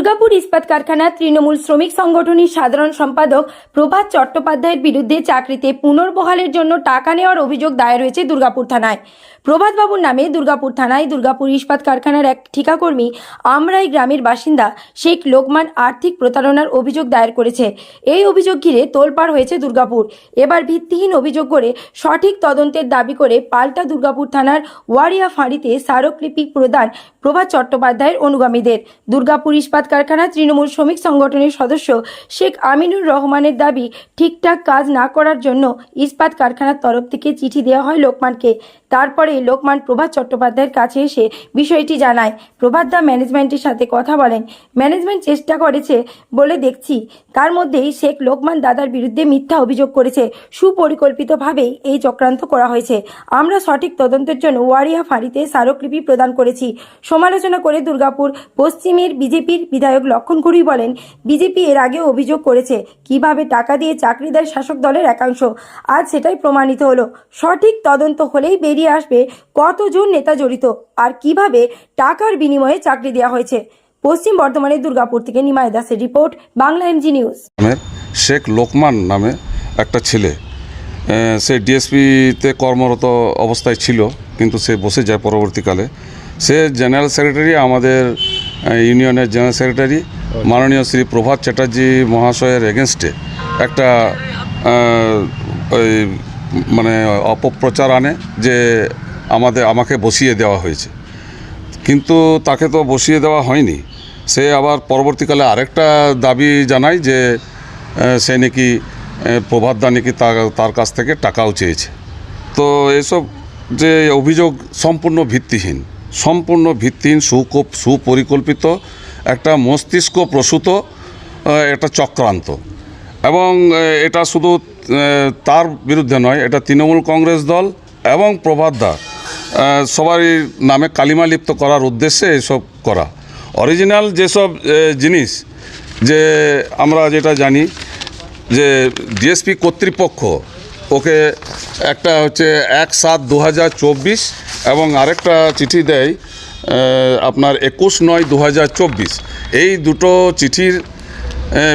দুর্গাপুর ইস্পাত কারখানা তৃণমূল শ্রমিক সংগঠনের সাধারণ সম্পাদক প্রভাত চট্টোপাধ্যায়ের বিরুদ্ধে চাকরিতে পুনর্বহালের জন্য টাকা নেওয়ার অভিযোগ দায়ের হয়েছে দুর্গাপুর থানায়। প্রভাতবাবুর নামে দুর্গাপুর থানায় দুর্গাপুর ইস্পাত কারখানার এক ঠিকাকর্মী আমরাই গ্রামের বাসিন্দা শেখ লোকমান আর্থিক প্রতারণার অভিযোগ দায়ের করেছে। এই অভিযোগ ঘিরে তোলপাড় হয়েছে দুর্গাপুর। এবার ভিত্তিহীন অভিযোগ করে সঠিক তদন্তের দাবি করে পাল্টা দুর্গাপুর থানার ওয়ারিয়া ফাঁড়িতে স্মারকলিপি প্রদান প্রভাত চট্টোপাধ্যায়ের অনুগামীদের। দুর্গাপুর ইস্পাত কারখানা তৃণমূল শ্রমিক সংগঠনের সদস্য শেখ আমিনুর রহমানের দাবি, ঠিকঠাক কাজ না করার জন্য ইস্পাত কারখানার তরফ থেকে চিঠি দেওয়া হয় লোকমানকে। তারপরে লোকমান প্রভাত চট্টোপাধ্যায়ের কাছে এসে বিষয়টি জানায়। প্রভাত দা ম্যানেজমেন্টের সাথে কথা বলেন। ম্যানেজমেন্ট চেষ্টা করেছে বলে দেখছি। তার মধ্যেই শেখ লোকমান দাদার বিরুদ্ধে মিথ্যা অভিযোগ করেছে। সুপরিকল্পিতভাবেই এই চক্রান্ত করা হয়েছে। আমরা সঠিক তদন্তের জন্য ওয়ারিয়া ফাঁড়িতে স্মারকলিপি প্রদান করেছি। সমালোচনা করে দুর্গাপুর পশ্চিমের বিজেপির বিধায়ক লক্ষণ ঘুরি বলেন, বিজেপি এর আগে অভিযোগ করেছে, কীভাবে টাকা দিয়ে চাকরি দেয় শাসক দলের একাংশ। আজ সেটাই প্রমাণিত হলো। সঠিক তদন্ত হলেই বেরিয়ে আসবে কতজন নেতা জড়িত আর কীভাবে টাকার বিনিময়ে চাকরি দেওয়া হয়েছে? পশ্চিম বর্ধমানের দুর্গাপুর থেকে নিমায় দাসের report, Bangla MG news Sheikh Lokman নামে একটা ছেলে সে ডিএসপিতে কর্মরত অবস্থায় ছিল, কিন্তু সে বসে যায় পরবর্তীকালে। সে জেনারেল সেক্রেটারি, আমাদের ইউনিয়নের জেনারেল সেক্রেটারি, মাননীয় শ্রী প্রভাত চ্যাটার্জি মহাশয়ের এগেনস্টে একটা মানে অপপ্রচার আনে যে আমাদের, আমাকে বসিয়ে দেওয়া হয়েছে। কিন্তু তাকে তো বসিয়ে দেওয়া হয়নি। সে আবার পরবর্তীকালে আরেকটা দাবি জানায় যে সে নাকি প্রভাতদা নাকি তার কাছ থেকে টাকাও চেয়েছে। তো এসব যে অভিযোগ সম্পূর্ণ ভিত্তিহীন সম্পূর্ণ ভিত্তিহীন সুকোপ সুপরিকল্পিত, একটা মস্তিষ্ক প্রসূত একটা চক্রান্ত। এবং এটা শুধু তার বিরুদ্ধে নয় এটা তৃণমূল কংগ্রেস দল এবং প্রভাতদা আহ, সবারই নামে কালিমা লিপ্ত করার উদ্দেশ্যে এসব করা। অরিজিনাল যেসব জিনিস যে আমরা যেটা জানি যে ডিএসপি কর্তৃপক্ষ ওকে একটা হচ্ছে এক সাত দু এবং আরেকটা চিঠি দেয় আপনার একুশ নয় দু এই দুটো চিঠির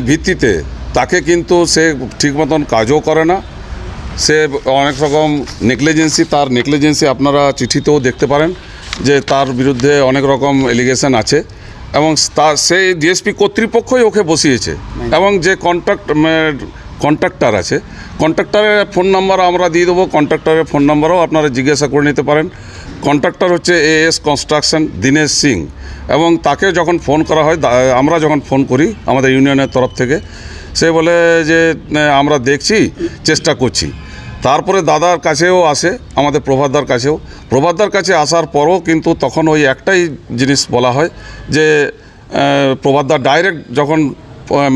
ভিত্তিতে তাকে কিন্তু সে ঠিক মতন কাজও করে না। সে অনেক রকম নেগলিজেন্সি, তার নেগলিজেন্সি আপনারা চিঠিতেও দেখতে পারেন যে তার বিরুদ্ধে অনেক রকম এলিগেশন আছে এবং তার সেই ডিএসপি কর্তৃপক্ষই ওকে বসিয়েছে এবং যে কন্ট্রাক্ট কন্ট্রাক্টর আছে কন্ট্রাক্টরের ফোন নাম্বার আমরা দিয়ে দেবো কন্ট্রাক্টরের ফোন নাম্বারও আপনারা জিজ্ঞাসা করে নিতে পারেন। কন্ট্রাক্টর হচ্ছে A S construction Dinesh Singh এবং তাকে যখন ফোন করা হয়, আমরা যখন ফোন করি আমাদের ইউনিয়নের তরফ থেকে সে বলে যে আমরা দেখছি চেষ্টা করছি। তারপরে দাদার কাছেও আসে আমাদের প্রভাতদার কাছেও। প্রভাতদার কাছে আসার পরও কিন্তু তখন ওই একটাই জিনিস বলা হয় যে আহ, প্রভাতদা ডাইরেক্ট যখন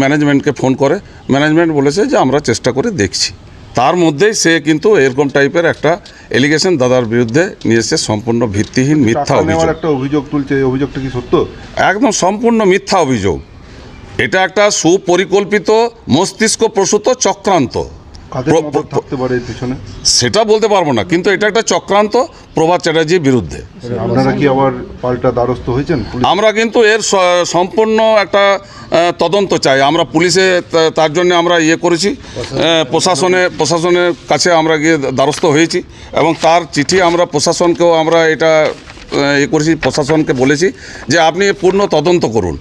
ম্যানেজমেন্টকে ফোন করে ম্যানেজমেন্ট বলেছে যে আমরা চেষ্টা করে দেখছি। তার মধ্যেই সে কিন্তু এরকম টাইপের একটা এলিগেশন দাদার বিরুদ্ধে নিয়ে সম্পূর্ণ ভিত্তিহীন মিথ্যা অভিযোগ। একটা অভিযোগ তুলছে এই অভিযোগটা কি সত্য? একদম সম্পূর্ণ মিথ্যা অভিযোগ। এটা একটা সুপরিকল্পিত মস্তিষ্ক প্রসূত চক্রান্ত। সেটা বলতে পারব না কিন্তু এটা একটা চক্রান্ত প্রভাত চ্যাটার্জির বিরুদ্ধে। আপনারা কি আবার পাল্টা দ্বারস্থ হয়েছেন? আমরা কিন্তু এর সম্পূর্ণ একটা তদন্ত চাই। আমরা পুলিশে তার জন্য আমরা ইয়ে করেছি। প্রশাসনে প্রশাসনের কাছে আমরা গিয়ে দ্বারস্থ হয়েছি এবং তার চিঠি আমরা প্রশাসনকেও আমরা এটা ইয়ে করেছি প্রশাসনকে বলেছি যে আপনি পূর্ণ তদন্ত করুন।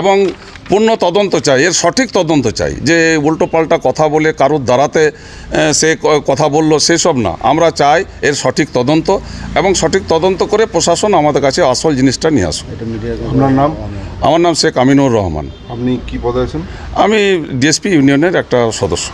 এবং পূর্ণ তদন্ত চাই এর সঠিক তদন্ত চাই যে উল্টোপাল্টা কথা বলে কারোর দ্বারাতে সে কথা বলল সেসব না। আমরা চাই এর সঠিক তদন্ত এবং সঠিক তদন্ত করে প্রশাসন আমাদের কাছে আসল জিনিসটা নিয়ে আসুন আপনার নাম? আমার নাম শেখ আমিনুর রহমান। আপনি কি পদে আছেন? আমি ডিএসপি ইউনিয়নের একটা সদস্য।